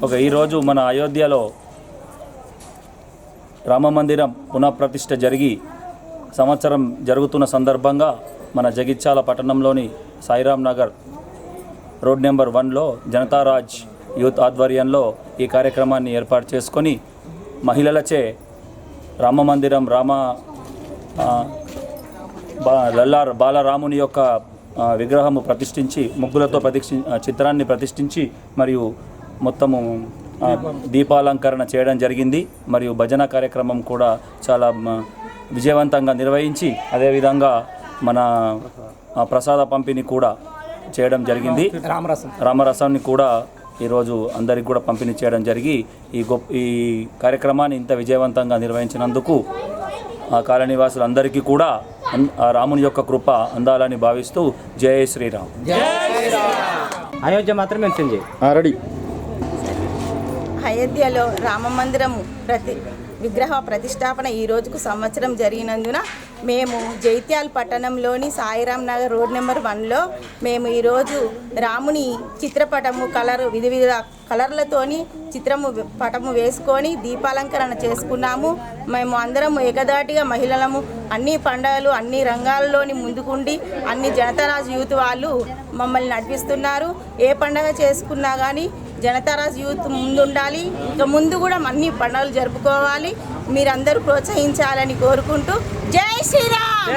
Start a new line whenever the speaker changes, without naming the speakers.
Okay ఈరోజు మన అయోధ్యలో రామ మందిరం పునఃప్రతిష్ఠ జరిగి సంవత్సరం జరుగుతున్న సందర్భంగా మన జగిత్యాల పట్టణంలోని సాయిరాం నగర్ రోడ్ నెంబర్ వన్లో జనతారాజ్ యూత్ ఆధ్వర్యంలో ఈ కార్యక్రమాన్ని ఏర్పాటు చేసుకొని మహిళలచే రామ మందిరం రామ లల్లార్ బాలరాముని యొక్క విగ్రహము ప్రతిష్ఠించి ముగ్గులతో ప్రతిష్ఠి చిత్రాన్ని ప్రతిష్ఠించి మరియు మొత్తము దీపాలంకరణ చేయడం జరిగింది. మరియు భజన కార్యక్రమం కూడా చాలా విజయవంతంగా నిర్వహించి అదేవిధంగా మన ప్రసాద పంపిణీ కూడా చేయడం జరిగింది. రామరసం. రామరసాన్ని కూడా ఈరోజు అందరికి కూడా పంపిణీ చేయడం జరిగి ఈ గొప్ప ఈ కార్యక్రమాన్ని ఇంత విజయవంతంగా నిర్వహించినందుకు ఆ కాలనివాసులందరికీ కూడా రాముని యొక్క కృప అందాలని భావిస్తూ జై శ్రీరామ్.
అయోధ్య మాత్రం మెన్షన్ చేయి?
ఆ, రెడీ.
అయోధ్యలో రామ మందిరము ప్రతి విగ్రహ ప్రతిష్టాపన ఈ రోజుకు సంవత్సరం జరిగినందున మేము జైత్యాల్ పట్టణంలోని సాయిరాం నగర్ రోడ్ నెంబర్ వన్లో మేము ఈరోజు రాముని చిత్రపటము కలరు వివిధ వివిధ కలర్లతోని చిత్రము పటము వేసుకొని దీపాలంకరణ చేసుకున్నాము. మేము అందరం ఏకదాటిగా మహిళలము. అన్ని పండుగలు అన్ని రంగాల్లోని ముందుకుండి అన్ని జనతారాజ్ యూత్ వాళ్ళు మమ్మల్ని నడిపిస్తున్నారు. ఏ పండగ చేసుకున్నా కానీ జనతారాజ్ యూత్ ముందుండాలి. ఇంకా ముందు కూడా అన్ని పండుగలు జరుపుకోవాలి. మీరందరూ ప్రోత్సహించాలని కోరుకుంటూ జై శ్రీరామ్!